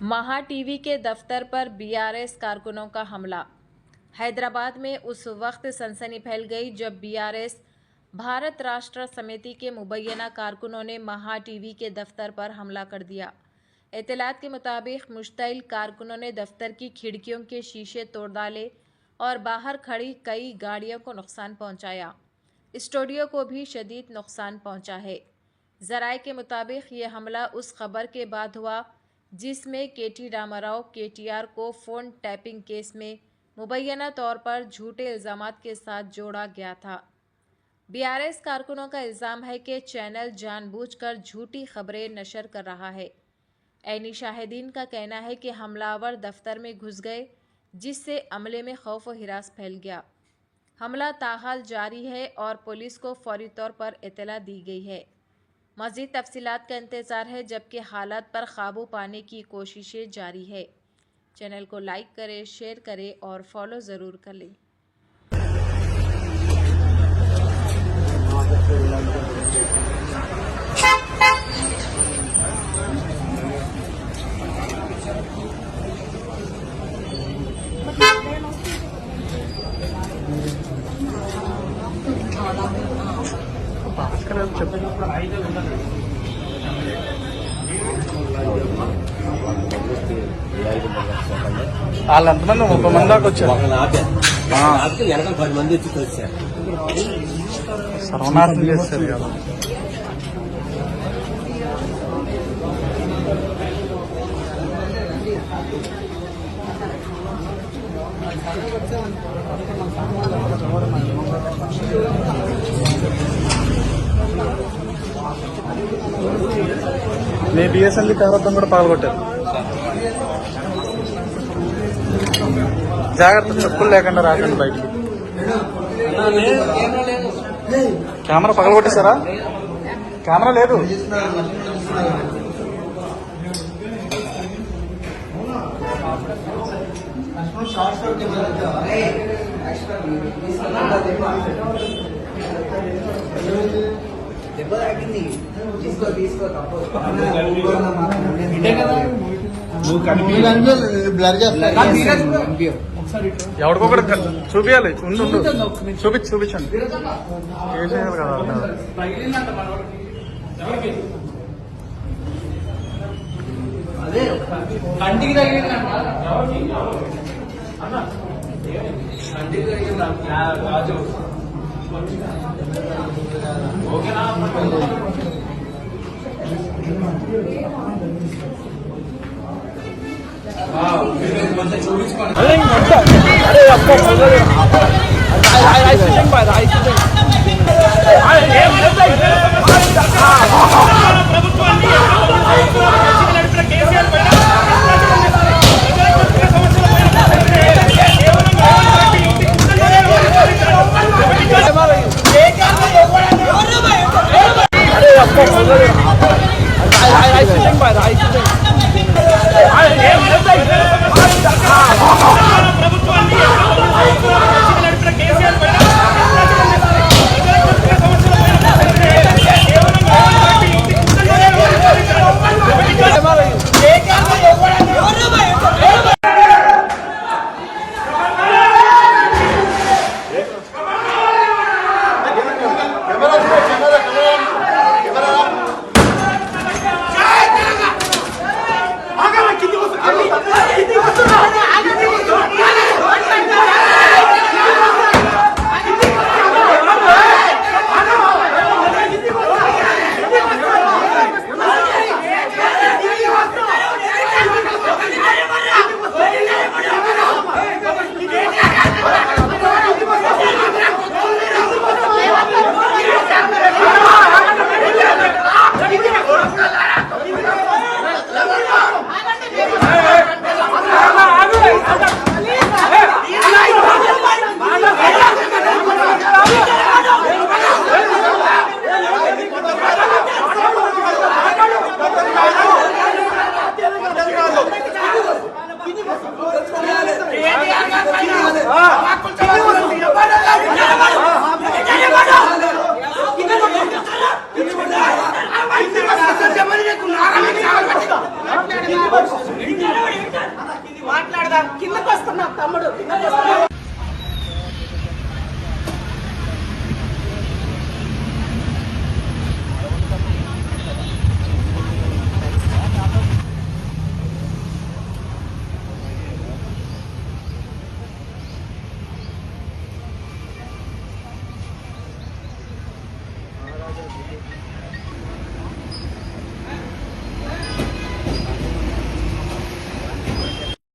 مہا ٹی وی کے دفتر پر بی آر ایس کارکنوں کا حملہ۔ حیدرآباد میں اس وقت سنسنی پھیل گئی جب بی آر ایس بھارت راشٹر سمیتی کے مبینہ کارکنوں نے مہا ٹی وی کے دفتر پر حملہ کر دیا۔ اطلاعات کے مطابق، مشتعل کارکنوں نے دفتر کی کھڑکیوں کے شیشے توڑ ڈالے اور باہر کھڑی کئی گاڑیوں کو نقصان پہنچایا۔ اسٹوڈیو کو بھی شدید نقصان پہنچا ہے۔ ذرائع کے مطابق، یہ حملہ اس خبر کے بعد ہوا جس میں کے ٹی راما راؤ کے ٹی آر کو فون ٹیپنگ کیس میں مبینہ طور پر جھوٹے الزامات کے ساتھ جوڑا گیا تھا۔ بی آر ایس کارکنوں کا الزام ہے کہ چینل جان بوجھ کر جھوٹی خبریں نشر کر رہا ہے۔ عینی شاہدین کا کہنا ہے کہ حملہ آور دفتر میں گھس گئے، جس سے عملے میں خوف و ہراس پھیل گیا۔ حملہ تاحال جاری ہے اور پولیس کو فوری طور پر اطلاع دی گئی ہے۔ مزید تفصیلات کا انتظار ہے، جبکہ حالات پر قابو پانے کی کوششیں جاری ہے چینل کو لائک کریں، شیئر کریں اور فالو ضرور کر لیں۔ ఆపారు ఆ. ఆపితే వెనకాల పది మంది వచ్చి తోచారు సర్వనాశనం చేస్తారు కదా. మీ బిఎస్ఎన్ఎల్ కవరత్వం కూడా పాల్గొట్టారు జాగ్రత్త చెప్పులు లేకుండా రాకండి బయటికి. కెమెరా పగలగొట్టేశారా? కెమెరా లేదు. బ్లర్ ఎవరికొకటి చూపించాలి ఉండు ఉండు. చూపించి చూపించండి. కదా. కంటికి తగిలిందంట. 零百的，来呀，破百的，来来来，零百来。right కిందకు వస్తున్నాం తమ్ముడు కిందకు